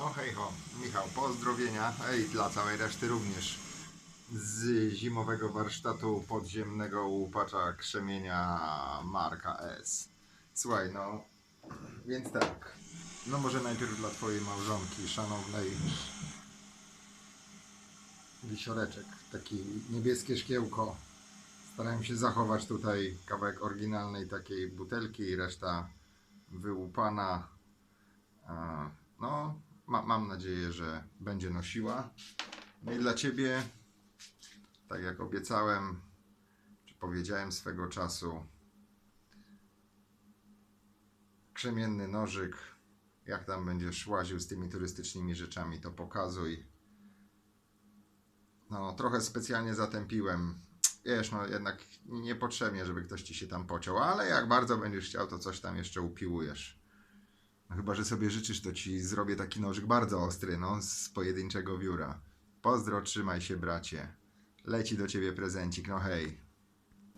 No hej ho, Michał, pozdrowienia. Ej, dla całej reszty również. Z zimowego warsztatu podziemnego łupacza krzemienia Marka S. Słuchaj, no, więc tak. No może najpierw dla twojej małżonki, szanownej wisioreczek, taki niebieskie szkiełko. Starałem się zachować tutaj kawałek oryginalnej takiej butelki, reszta wyłupana. Ma, mam nadzieję, że będzie nosiła. No i dla Ciebie, tak jak obiecałem, czy powiedziałem swego czasu, krzemienny nożyk. Jak tam będziesz łaził z tymi turystycznymi rzeczami, to pokazuj. No, trochę specjalnie zatępiłem. Wiesz, no jednak niepotrzebnie, żeby ktoś ci się tam pociął, ale jak bardzo będziesz chciał, to coś tam jeszcze upiłujesz. No chyba, że sobie życzysz, to ci zrobię taki nożyk bardzo ostry, no, z pojedynczego wióra. Pozdro, trzymaj się, bracie. Leci do ciebie prezencik, no hej.